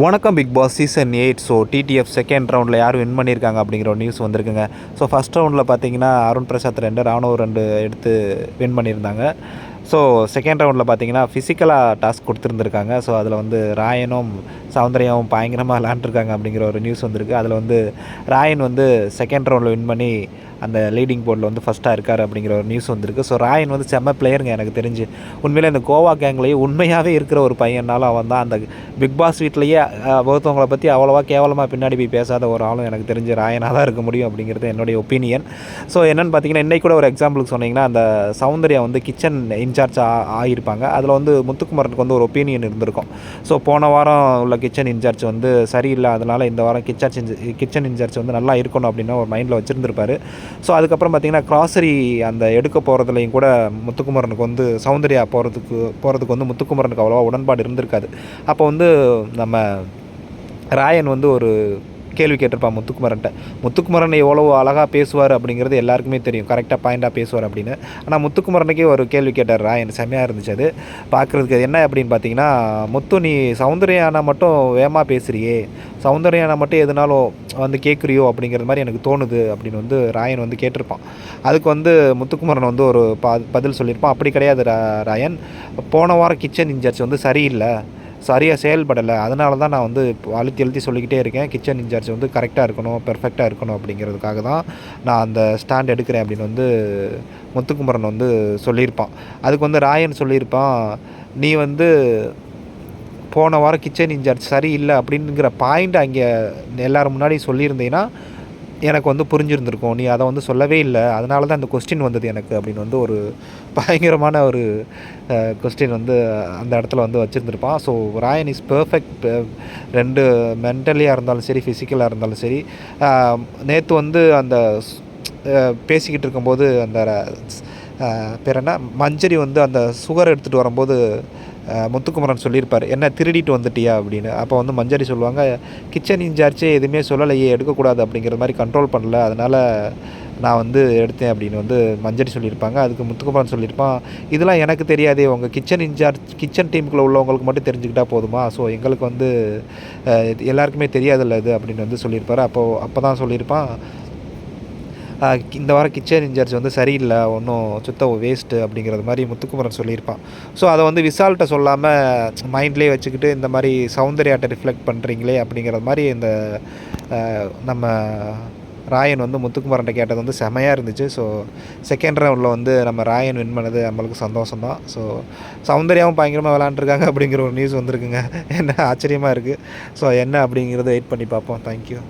வணக்கம் Bigg Boss season eight. So TTF second ரவுண்டில் யார் வின் பண்ணியிருக்காங்க அப்படிங்கிற ஒரு நியூஸ் வந்திருக்குங்க. ஸோ ஃபஸ்ட் ரவுண்டில் பார்த்தீங்கன்னா அருண் பிரசாத் ரெண்டு ராணுவ ரெண்டு எடுத்து வின் பண்ணியிருந்தாங்க. ஸோ செகண்ட் ரவுண்டில் பார்த்தீங்கன்னா ஃபிசிக்கலாக டாஸ்க் கொடுத்துருந்துருக்காங்க. ஸோ அதில் வந்து ராயனும் சௌந்தர்யாவும் பயங்கரமாக விளாண்டுருக்காங்க அப்படிங்கிற ஒரு நியூஸ் வந்திருக்கு. அதில் வந்து ராயன் வந்து செகண்ட் ரவுண்டில் வின் பண்ணி அந்த லீடிங் போர்டில் வந்து ஃபஸ்ட்டாக இருக்கார் அப்படிங்கிற ஒரு நியூஸ் வந்திருக்கு. ஸோ ராயன் வந்து செம்ம பிளேயருங்க எனக்கு தெரிஞ்சு. உண்மையிலே இந்த கோவா கேங்லேயே உண்மையாகவே இருக்கிற ஒரு பையனாலும் அவன் தான் அந்த பிக் பாஸ் வீட்லேயே ஒருத்தவங்களை பற்றி அவ்வளோவா கேவலமாக பின்னாடி போய் பேசாத ஒரு ஆளும் எனக்கு தெரிஞ்சு ராயனாக தான் இருக்க முடியும் அப்படிங்கிறது என்னுடைய ஒப்பீனியன் ஸோ என்னென்னு பார்த்தீங்கன்னா இன்றைக்கி கூட ஒரு எக்ஸாம்பிளுக்கு சொன்னீங்கன்னா அந்த சௌந்தர்யா வந்து கிச்சன் இன்சார்ஜ் ஆகியிருப்பாங்க. அதில் வந்து முத்துக்குமரனுக்கு வந்து ஒரு ஒப்பீனியன் இருந்திருக்கும். ஸோ போன வாரம் உள்ள கிச்சன் இன்சார்ஜ் வந்து சரியில்லை. அதனால் இந்த வாரம் கிச்சன் கிச்சன் இன்சார்ஜ் வந்து நல்லா இருக்கணும் அப்படின்னு ஒரு மைண்டில் வச்சுருந்துருப்பாரு. ஸோ அதுக்கப்புறம் பார்த்திங்கன்னா கிராசரி அந்த எடுக்க போகிறதுலையும் கூட முத்துக்குமரனுக்கு வந்து சௌந்தர்யா போகிறதுக்கு போகிறதுக்கு வந்து முத்துக்குமரனுக்கு அவ்வளோவா உடன்பாடு இருந்திருக்காது. அப்போ வந்து நம்ம ராயன் வந்து ஒரு கேள்வி கேட்டிருப்பான் முத்துக்குமரன்ட்ட. முத்துக்குமரன் எவ்வளோ அழகாக பேசுவார் அப்படிங்கிறது எல்லாருக்குமே தெரியும். கரெக்டாக பாயிண்டாக பேசுவார் அப்படின்னு. ஆனால் முத்துக்குமரனுக்கே ஒரு கேள்வி கேட்டார் ராயன் செம்மையாக இருந்துச்சு அது. பார்க்குறதுக்கு அது என்ன அப்படின்னு பார்த்தீங்கன்னா முத்து நீ சௌந்தர்யானா மட்டும் வேகமாக பேசுகிறியே சௌந்தர்யானா மட்டும் எதுனாலும் வந்து கேட்குறியோ அப்படிங்கிற மாதிரி எனக்கு தோணுது அப்படின்னு வந்து ராயன் வந்து கேட்டிருப்பான். அதுக்கு வந்து முத்துக்குமரன் வந்து ஒரு பதில் சொல்லியிருப்பான். அப்படி கிடையாது ரா ராயன். போன வாரம் கிச்சன் இன்சார்ஜ் வந்து சரியில்லை. சரியாக செயல்படலை. அதனால தான் நான் வந்து இப்போ அழுத்தி அழுத்தி சொல்லிக்கிட்டே இருக்கேன். கிச்சன் இன்சார்ஜ் வந்து கரெக்டாக இருக்கணும் பெர்ஃபெக்டாக இருக்கணும் அப்படிங்கிறதுக்காக தான் நான் அந்த ஸ்டாண்ட் எடுக்கிறேன் அப்படின்னு வந்து முத்துக்குமரன் வந்து சொல்லியிருப்பான். அதுக்கு வந்து ராயன் சொல்லியிருப்பான் நீ வந்து போன வாரம் கிச்சன் இன்சார்ஜ் சரியில்லை அப்படிங்கிற பாயிண்ட் அங்கே எல்லோரும் முன்னாடி சொல்லியிருந்தீங்கன்னா எனக்கு வந்து புரிஞ்சிருந்திருக்கும். நீ அதை வந்து சொல்லவே இல்லை. அதனால தான் அந்த கொஸ்டின் வந்தது எனக்கு அப்படின்னு வந்து ஒரு பயங்கரமான ஒரு கொஸ்டின் வந்து அந்த இடத்துல வந்து வச்சுருந்துருப்பான் ஸோ ராயன் இஸ் பர்ஃபெக்ட் ரெண்டு மென்டலியாக இருந்தாலும் சரி ஃபிசிக்கலாக இருந்தாலும் சரி நேற்று வந்து அந்த பேசிக்கிட்டு இருக்கும்போது அந்த பேர் என்ன? மஞ்சரி வந்து அந்த சுகர் எடுத்துகிட்டு வரும்போது முத்துக்குமரன் சொல்லியிருப்பார் என்ன திருடிட்டு வந்துட்டியா? அப்படின்னு. அப்போ வந்து மஞ்சரி சொல்லுவாங்க கிச்சன் இன்சார்ஜே எதுவுமே சொல்லலையே எடுக்கக்கூடாது அப்படிங்கிற மாதிரி கண்ட்ரோல் பண்ணல. அதனால் நான் வந்து எடுத்தேன் அப்படின்னு வந்து மஞ்சரி சொல்லியிருப்பாங்க. அதுக்கு முத்துக்குமரன் சொல்லியிருப்பான் இதெல்லாம் எனக்கு தெரியாதே உங்கள் கிச்சன் இன்சார்ஜ் கிச்சன் டீமுக்குள்ளே உள்ளவங்களுக்கு மட்டும் தெரிஞ்சுக்கிட்டால் போதுமா? ஸோ எங்களுக்கு வந்து எல்லாருக்குமே தெரியாதில்ல இது அப்படின்னு வந்து சொல்லியிருப்பார். அப்போது அப்போ தான் சொல்லியிருப்பான் இந்த வாரம் கிச்சன் இன்சார்ஜ் வந்து சரியில்லை ஒன்றும் சுத்த வேஸ்ட்டு அப்படிங்கிறது மாதிரி முத்துக்குமரன் சொல்லியிருப்பான். ஸோ அதை வந்து விசால்கிட்ட சொல்லாமல் மைண்ட்லேயே வச்சுக்கிட்டு இந்த மாதிரி சௌந்தர்யாட்ட ரிஃப்ளெக்ட் பண்ணுறீங்களே அப்படிங்கிறது மாதிரி இந்த நம்ம ராயன் வந்து முத்துக்குமரன்ட்ட கேட்டது வந்து செமையாக இருந்துச்சு. ஸோ செகண்ட் ரவுண்டில் வந்து நம்ம ராயன் வின் பண்ணது நம்மளுக்கு சந்தோஷம் தான் ஸோ சௌந்தர்யாவும் பயங்கரமாக விளாண்டுருக்காங்க அப்படிங்கிற ஒரு நியூஸ் வந்திருக்குங்க. என்ன ஆச்சரியமாக இருக்குது ஸோ என்ன அப்படிங்கிறத வெயிட் பண்ணி பார்ப்போம். தேங்க்யூ